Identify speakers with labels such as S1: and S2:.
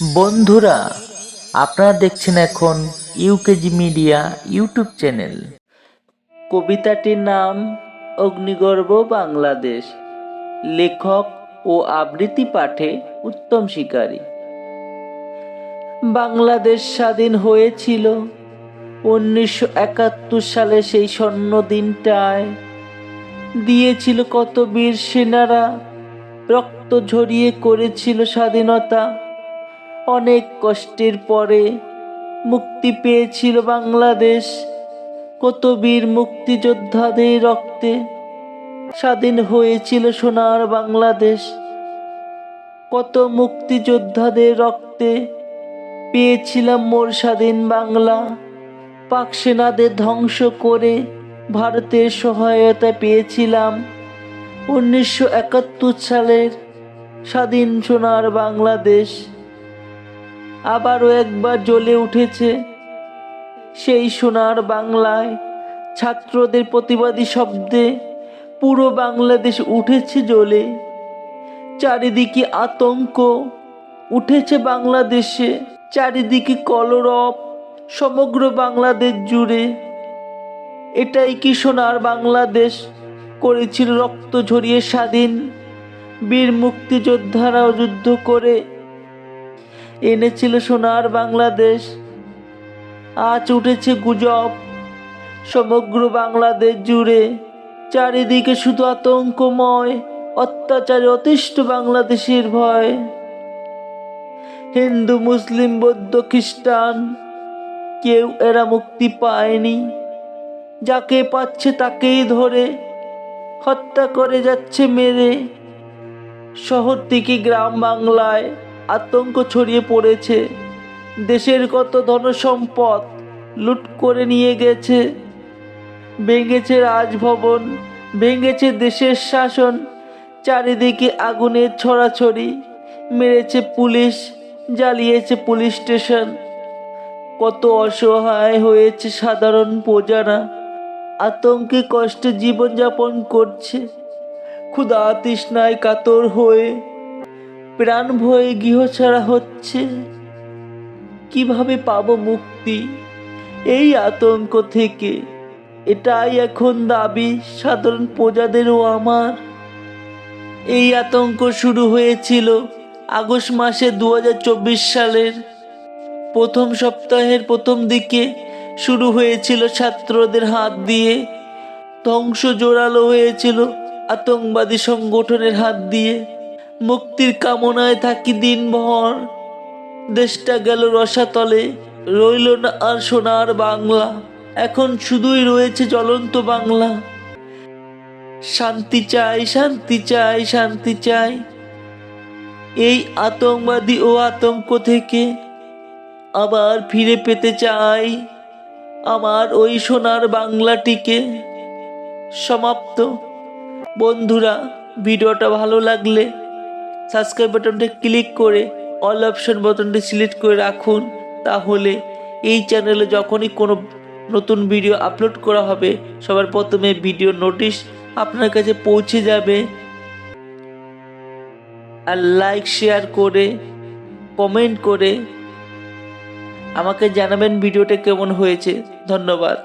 S1: বন্ধুরা, আপনারা দেখছেন এখন ইউকেজি মিডিয়া ইউটিউব চ্যানেল কবিতাটির নাম অগ্নিগর্ভ বাংলাদেশ। লেখক ও আবৃত্তি পাঠে উত্তম শিকারী। বাংলাদেশ স্বাধীন হয়েছিল উনিশশো একাত্তর সালে সেই স্বর্ণ দিনটায়। দিয়েছিল কত বীর সেনারা, রক্ত ঝরিয়ে করেছিল স্বাধীনতা। অনেক কষ্টের পরে মুক্তি পেয়েছিল বাংলাদেশ। কত বীর মুক্তিযোদ্ধাদের রক্তে স্বাধীন হয়েছিল সোনার বাংলাদেশ। কত মুক্তিযোদ্ধাদের রক্তে পেয়েছিলাম মোর স্বাধীন বাংলা। পাক সেনাদের ধ্বংস করে ভারতের সহায়তা পেয়েছিলাম উনিশশো একাত্তর সালের স্বাধীন সোনার বাংলাদেশ। আবারও একবার জ্বলে উঠেছে। সেই সোনার বাংলায় ছাত্রদের প্রতিবাদী শব্দে পুরো বাংলাদেশ উঠেছে জ্বলে। চারিদিকে আতঙ্ক, উঠেছে বাংলাদেশে। চারিদিকে কলরব, সমগ্র বাংলাদেশ জুড়ে। এটাই কি সোনার বাংলাদেশ? করেছিল রক্ত ঝরিয়ে স্বাধীন বীর মুক্তিযোদ্ধারাও যুদ্ধ করে এনেছিল সোনার বাংলাদেশ। আজ উঠেছে গুজব সমগ্র বাংলাদেশ জুড়ে। চারিদিকে শুধু আতঙ্কময়, অত্যাচারে অতিষ্ঠ বাংলাদেশের ভয়। হিন্দু, মুসলিম, বৌদ্ধ, খ্রিস্টান, কেউ এরা মুক্তি পায়নি। যাকে পাচ্ছে তাকেই ধরে, হত্যা করে যাচ্ছে মেরে। শহর থেকে গ্রাম বাংলায় আতঙ্ক ছড়িয়ে পড়েছে। দেশের কত ধনসম্পদ লুট করে নিয়ে গেছে। ভেঙেছে রাজভবন, ভেঙেছে দেশের শাসন, চারিদিকে আগুনের ছড়াছড়ি, মেরেছে পুলিশ, জ্বালিয়েছে পুলিশ স্টেশন। কত অসহায় হয়েছে সাধারণ প্রজারা। আতঙ্কে কষ্টে জীবনযাপন করছে। ক্ষুধা তৃষ্ণায় কাতর হয়ে প্রাণ ভয়ে গৃহ ছাড়া হচ্ছে। কীভাবে পাবো মুক্তি? এই আতঙ্ক থেকে। এটাই এখন দাবি সাধারণ প্রজাদেরও আমার। এই আতঙ্ক শুরু হয়েছিল আগস্ট মাসে দু হাজার চব্বিশ সালের। প্রথম সপ্তাহের প্রথম দিকে শুরু হয়েছিল ছাত্রদের হাত দিয়ে। ধ্বংস জোরালো হয়েছিল আতঙ্কবাদী সংগঠনের হাত দিয়ে। মুক্তির কামনায় থাকি দিনভর। দেশটা গেল রসাতলে, রইল না আর সোনার বাংলা। এখন শুধুই রয়েছে জ্বলন্ত বাংলা। শান্তি চাই শান্তি চাই শান্তি চাই। এই আতঙ্কবাদী ও আতঙ্ক থেকে আবার ফিরে পেতে চাই। আমার ওই সোনার বাংলাটিকে। সমাপ্ত। বন্ধুরা, ভিডিওটা ভালো লাগলে সাবস্ক্রাইব বাটনটা ক্লিক করে অল অপশন বাটনটি সিলেক্ট করে রাখুন। তাহলে এই চ্যানেলে যখনই কোনো নতুন ভিডিও আপলোড করা হবে, সবার প্রথমে ভিডিও নোটিশ আপনার কাছে পৌঁছে যাবে। আর লাইক শেয়ার করে কমেন্ট করে আমাকে জানাবেন ভিডিওটা কেমন হয়েছে। ধন্যবাদ।